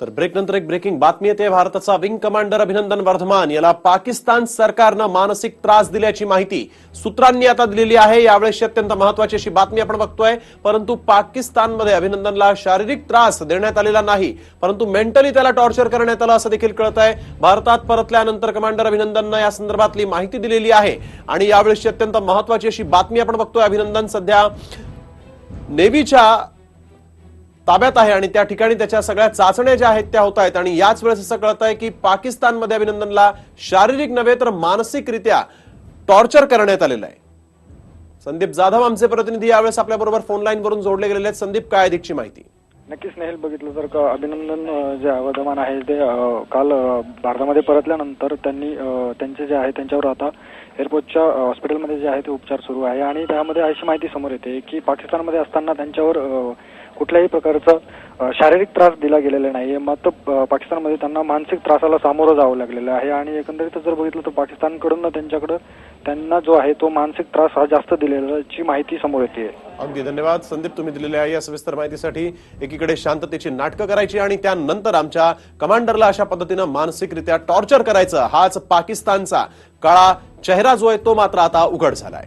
तर ब्रेक नंतर एक ब्रेकिंग बातमी येते. भारताचा विंग कमांडर अभिनंदन वर्धमान. याला पाकिस्तान सरकारनं मानसिक त्रास दिल्याची माहिती सूत्रांनी आता दिलेली आहे. यावेळेस अत्यंत महत्वाची अशी बातमी आपण बघतोय. परंतु पाकिस्तानमध्ये अभिनंदनला शारीरिक त्रास देण्यात आलेला नाही. परंतु मेंटली त्याला टॉर्चर करण्यात आलं असं देखील कळत आहे भारतात परतल्यानंतर कमांडर अभिनंदननं या संदर्भातली माहिती दिलेली आहे. आणि यावेळेसची अत्यंत महत्वाची अशी बातमी आपण बघतोय. अभिनंदन सध्या नेव्हीच्या ताब्यात आहे आणि त्या ठिकाणी त्याच्या सगळ्या चाचण्या ज्या आहेत त्या होत आहेत. आणि याच वेळेस असं कळत आहे की पाकिस्तानमध्ये अभिनंदनला शारीरिक नव्हे तर मानसिकरित्या टॉर्चर करण्यात आलेलं आहे. संदीप जाधव आमचे प्रतिनिधी यावेळेस आपल्या बरोबर फोन लाईन वरून जोडले गेलेले आहेत. संदीप काय अधिकची माहिती? नक्कीच नेहल बघितलं तर का अभिनंदन जे वर्धमान आहे ते काल भारतामध्ये परतल्यानंतर त्यांनी त्यांचे जे आहे त्यांच्यावर आता एअरपोर्टच्या हॉस्पिटलमध्ये जे आहे ते उपचार सुरू आहे. आणि त्यामध्ये अशी माहिती समोर येते की पाकिस्तानमध्ये असताना त्यांच्यावर कुठल्याही प्रकारचा शारीरिक त्रास दिला गेलेला नाहीये. मात्र पाकिस्तानमध्ये त्यांना मानसिक त्रासाला सामोरं जावं लागलेलं आहे. आणि एकंदरीत जर बघितलं तर पाकिस्तानकडून त्यांच्याकडं त्यांना जो आहे तो मानसिक त्रास हा जास्त दिलेल्याची माहिती समोर येते अगदी धन्यवाद. संदीप तुम्ही दिलेल्या या सविस्तर माहितीसाठी एकीकडे शांततेची नाटकं करायची आणि त्यानंतर आमच्या कमांडरला अशा पद्धतीनं मानसिकरित्या टॉर्चर करायचं हाच पाकिस्तानचा काळा चेहरा जो आहे तो मात्र आता उघड झालाय.